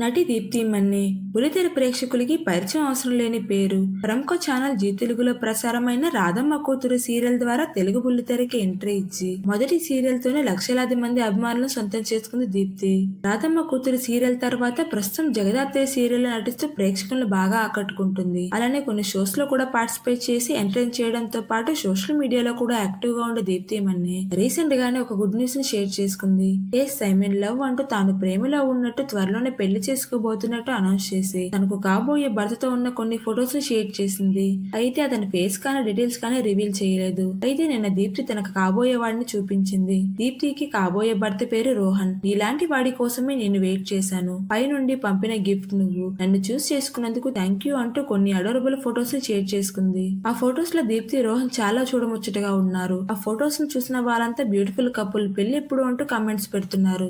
నటి దీప్తి మన్ని బులితెర ప్రేక్షకులకి పరిచయం అవసరం లేని పేరు. ప్రముఖ ఛానల్ జీ తెలుగులో ప్రసారమైన రాధమ్మ కూతురు సీరియల్ ద్వారా తెలుగు బుల్లితెరకి ఎంట్రీ ఇచ్చి మొదటి సీరియల్ తోనే లక్షలాది మంది అభిమానులను సొంతం చేసుకుంది దీప్తి. రాధమ్మ కూతురు సీరియల్ తర్వాత ప్రస్తుతం జగదాత్రేయ సీరియల్లో నటిస్తూ ప్రేక్షకులను బాగా ఆకట్టుకుంటుంది. అలానే కొన్ని షోస్లో కూడా పార్టిసిపేట్ చేసి ఎంటర్టైన్ చేయడంతో పాటు సోషల్ మీడియాలో కూడా యాక్టివ్గా ఉండే దీప్తి మన్ని రీసెంట్ గానే ఒక గుడ్ న్యూస్ని షేర్ చేసుకుంది. ఏ సైమన్ లవ్ అంటూ తాను ప్రేమలో ఉన్నట్టు త్వరలోనే పెళ్ళి చేసుకోబోతున్నట్టు అనౌన్స్ చేసి తనకు కాబోయే భర్తతో ఉన్న కొన్ని ఫొటోస్ షేర్ చేసింది. అయితే అతని ఫేస్ కానీ డీటెయిల్స్ కానీ రివీల్ చేయలేదు. అయితే నిన్న దీప్తి తనకు కాబోయే వాడిని చూపించింది. దీప్తికి కాబోయే భర్త పేరు రోహన్. ఇలాంటి వాడి కోసమే నేను వెయిట్ చేశాను. పైనుండి పంపిన గిఫ్ట్ నువ్వు. నన్ను చూస్ చేసుకున్నందుకు థ్యాంక్ యూ అంటూ కొన్ని అడోరబుల్ ఫొటోస్ని షేర్ చేసుకుంది. ఆ ఫొటోస్లో దీప్తి రోహన్ చాలా చూడముచ్చటగా ఉన్నారు. ఆ ఫొటోస్ను చూసిన వాళ్ళంతా బ్యూటిఫుల్ కపుల్ పెళ్ళి ఎప్పుడు అంటూ కామెంట్స్ పెడుతున్నారు.